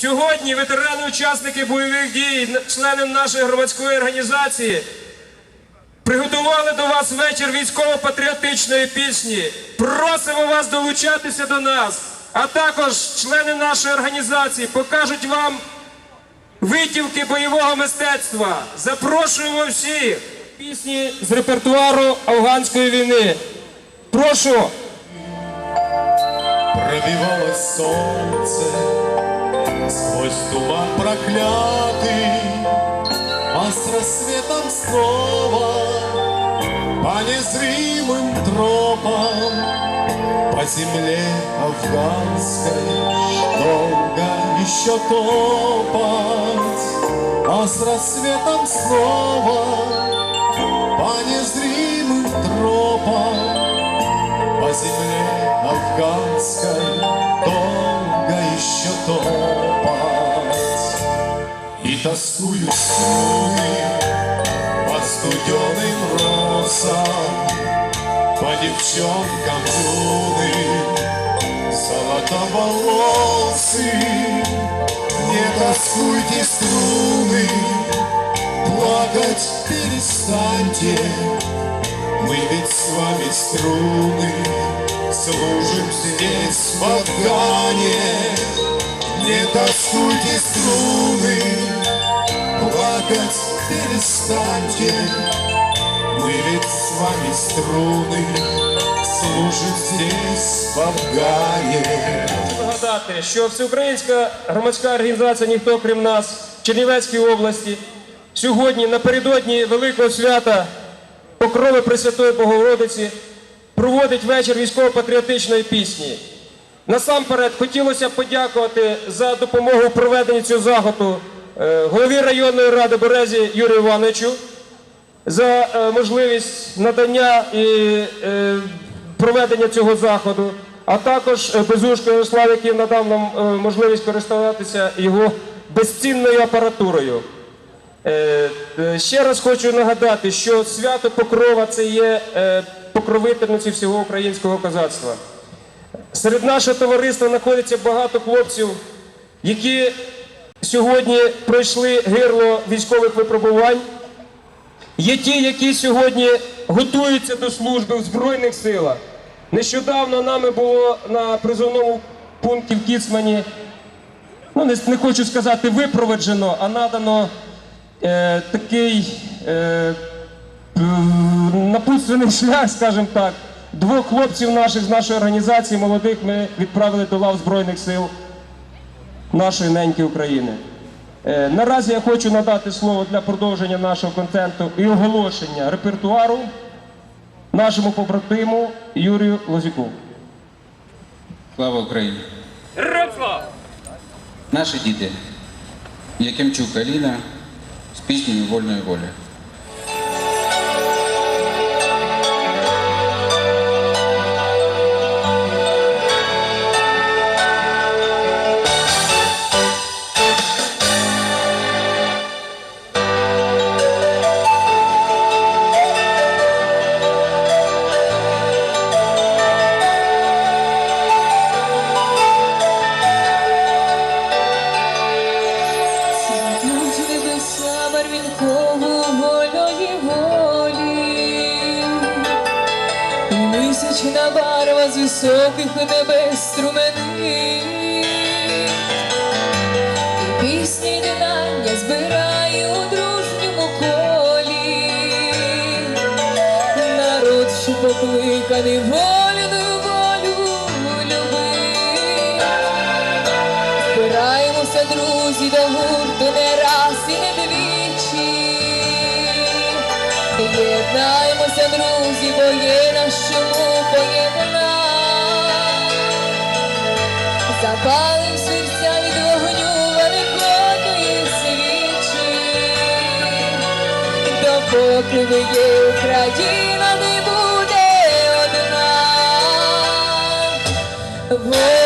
Сьогодні ветерани, учасники бойових дій, члени нашої громадської організації приготували до вас вечір військово-патріотичної пісні. Просимо вас долучатися до нас, а також члени нашої організації покажуть вам витівки бойового мистецтва. Запрошуємо всіх пісні з репертуару афганської війни. Прошу. Пробивалось солнце сквозь туман проклятый, А с рассветом снова по незримым тропам По земле афганской долго еще топать, А с рассветом снова по незримым тропам по земле афганской долго еще топать. И тоскую струны по студеным росам, по девчонкам юным, золотоволосы. Не тоскуйте струны, плакать перестаньте, мы ведь с вами струны Служим здесь в Афгане Не тоскуйте струны Плакать перестаньте Мы ведь с вами струны Служим здесь в Афгане нагадати, що всеукраїнська громадська організація Ніхто крім нас в Чернівецькій області сьогодні напередодні великого свята Покрови Пресвятої Богородиці проводить вечір військово-патріотичної пісні. Насамперед хотілося подякувати за допомогу у проведенні цього заходу е, голові районної ради Березі Юрію Івановичу за е, можливість надання і е, проведення цього заходу, а також Безушко Ярослав, який надав нам можливість користуватися його безцінною апаратурою. Ще раз хочу нагадати, що свято Покрова це є покровительницею всього українського козацтва. Серед нашого товариства знаходиться багато хлопців, які сьогодні пройшли гирло військових випробувань. Є ті, які сьогодні готуються до служби в Збройних силах. Нещодавно нами було на призовному пункті в Кіцмані, ну не, не хочу сказати випроведжено, а надано е, такий е, напутственний шлях, скажімо так. Двох хлопців наших з нашої організації, молодих, ми відправили до лав Збройних сил нашої неньки України. Е, Наразі я хочу надати слово для продовження нашого контенту і оголошення репертуару нашому побратиму Юрію Лозіку. Слава Україні! Наші діти, Якимчук Аліна з піснею Вольної волі. Високих небес струменить, і пісні динання збирає у дружньому колі, народ, що покликаний вольною волю любить. Збираємося, друзі, до гурту не раз і не двічі. Єднаємося, друзі, бо є на чому Запалим серця від вогню великої свічі. Допоки не є Україна, не буде одна.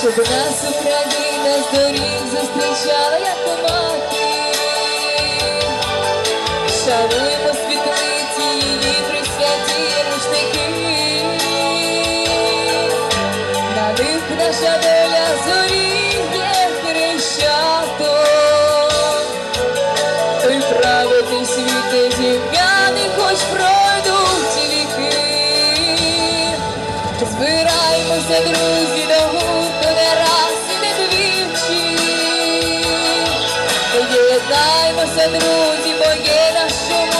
щоб нас Україна з доріг зустрічала, як помаки. Шануємо світлиці її присвяті рушники. На них наша доля. збираємося, друзі, до гурту не раз і не двічі. Поєднаймося, друзі, бо є наш чому.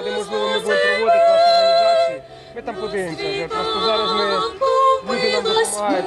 заходи, можливо, ми будемо проводити наші організації. Ми там подивимося. Просто зараз ми люди нам допомагають.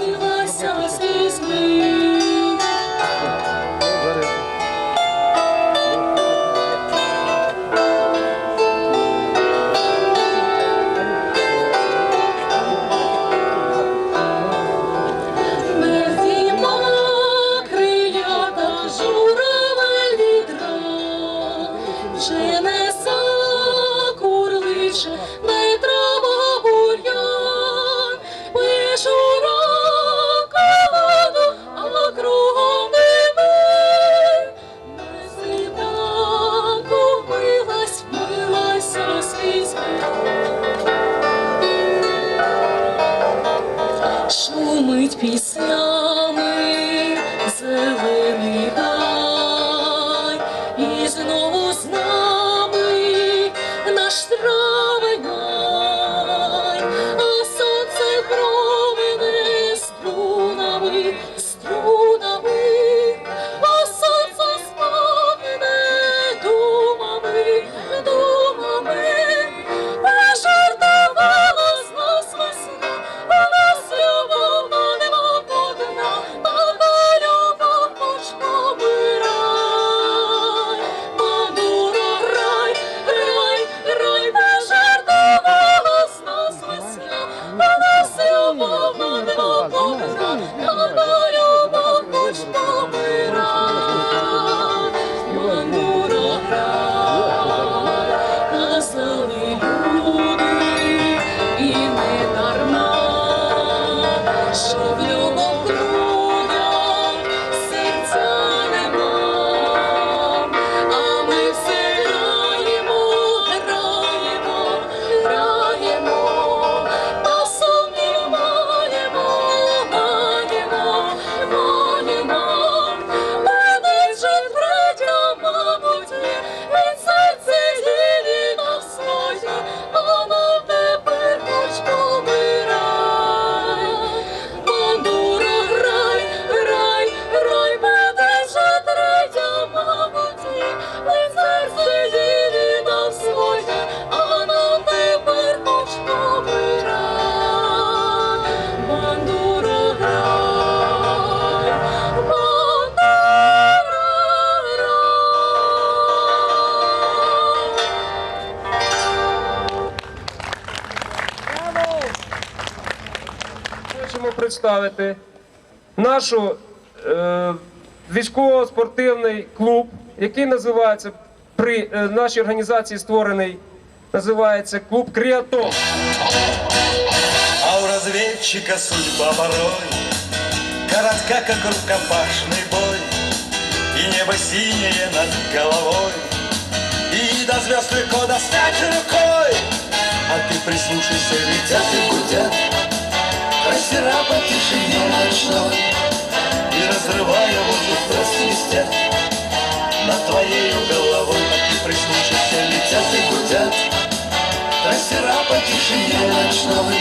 Представити нашу е, військово-спортивний клуб, який називається при е, нашій організації створений, називається клуб Кріатон. А у разведчика судьба порой Коротка, как рукопашный бой И небо синее над головой И до звезд легко достать рукой А ты прислушайся, летят и гудят По тишине ночной. И разрывая воздух просвистят Над твоей головой ты прислушайся, летят и гудят. Трассера по тишине ночной.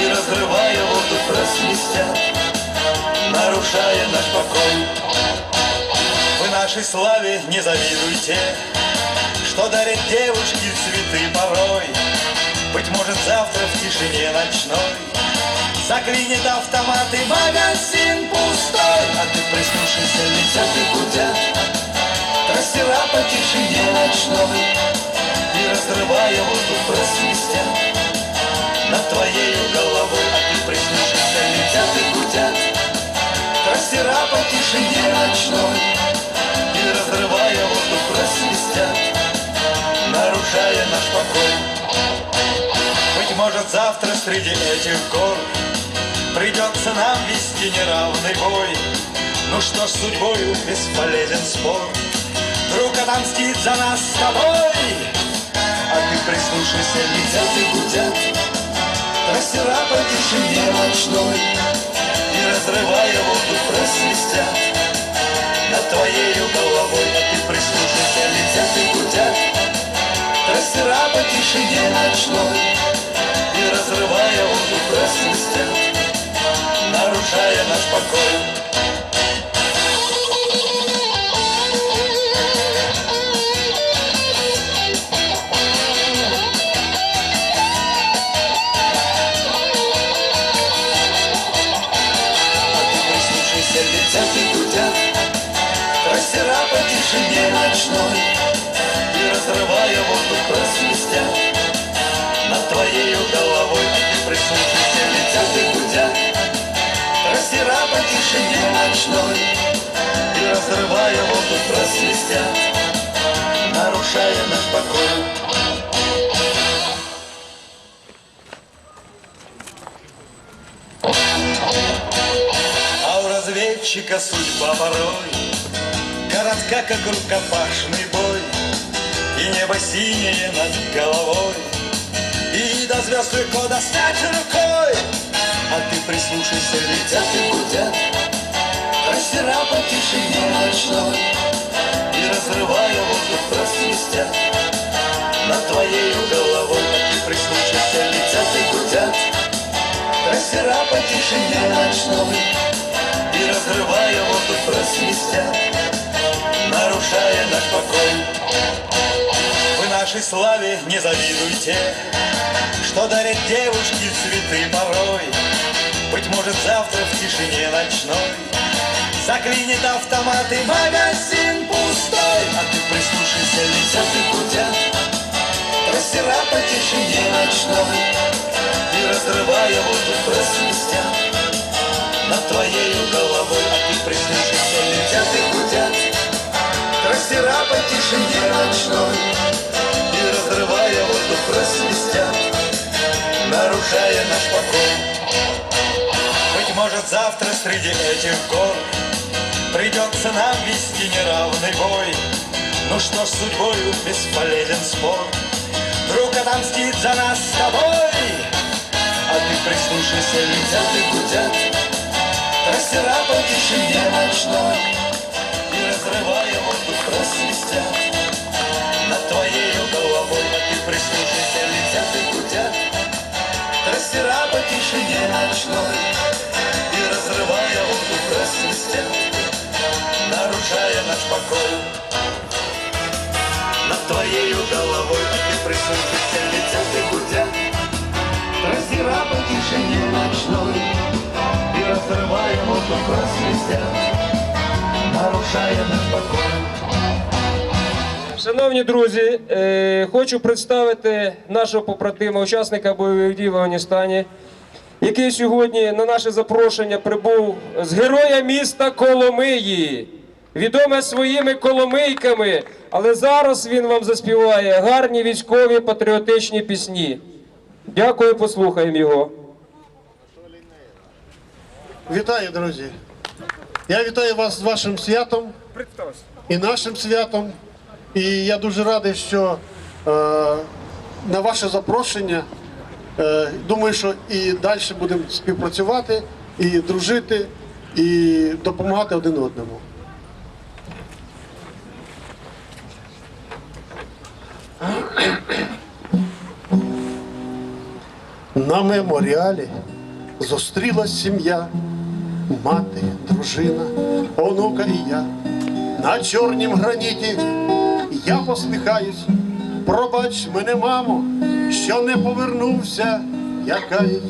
И разрывая воздух просвистят Нарушая наш покой. Вы нашей славе не завидуйте Что дарят девушки цветы порой. Быть может завтра в тишине ночной Заклинит автомат и магазин пустой. А ты прислушайся, летят и гудят Трассера по тишине ночной И разрывая воздух просвистят Над твоей головой А ты прислушайся, летят и гудят Трассера по тишине ночной И разрывая воздух просвистят Нарушая наш покой. Быть может завтра среди этих гор Придется нам вести неравный бой. Ну что ж, судьбою бесполезен спор. Друг отомстит за нас с тобой. А ты прислушайся, летят и гудят Трассера по тишине ночной. И разрывая воздух просвистят. Над твоею головой А ты прислушайся, летят и гудят Трассера по тишине ночной. И разрывая воздух просвистят Нарушая ночной. И разрывая воздух просвистят Нарушая наш покой. А у разведчика судьба порой Коротка, как рукопашный бой. И небо синее над головой. И до звезд легко достать рукой. А ты прислушайся, летят и гудят Трассера по тишине ночной И разрывая воздух просвистят Над твоей головой прислушайся, летят и гудят Трассера по тишине ночной И разрывая воздух просвистят Нарушая наш покой. Вы нашей славе не завидуйте Что дарят девушки цветы порой. Быть может завтра в тишине ночной Заклинит автомат и магазин пустой. А ты прислушайся, летят и гудят Трассера по тишине ночной. И разрывая воздух просвистят Над твоей головой А ты прислушайся, летят и гудят Трассера по тишине ночной. И разрывая воздух просвистят Нарушая наш покой. Быть может завтра среди этих гор Придется нам вести неравный бой Ну что ж, с судьбою бесполезен спор Друг отомстит за нас с тобой А ты прислушайся, летят и гудят Трассера по тишине ночной И разрывая воздух просвистят Над твоей головой А ты прислушайся, летят и гудят Трассера по тишине ночной Покой Над твоей головой ты прислушайся, летят и гудят Трассера по тишине ночной И разрывая воздух просвистят Нарушая наш покой Шановні друзі, е, хочу представити нашого побратима, учасника бойових дій в Афганістані, який сьогодні на наше запрошення прибув з героя міста Коломиї, відоме своїми коломийками, але зараз він вам заспіває гарні військові патріотичні пісні. Дякую, послухаємо його. Вітаю, друзі! Я вітаю вас з вашим святом і нашим святом. І я дуже радий, що е, на ваше запрошення. Е, думаю, що і далі будемо співпрацювати, і дружити, і допомагати один одному. На меморіалі зустрілась сім'я, мати, дружина, онука і я. На чорнім граніті я посміхаюсь. Пробач мене, мамо, що не повернувся, я каюсь.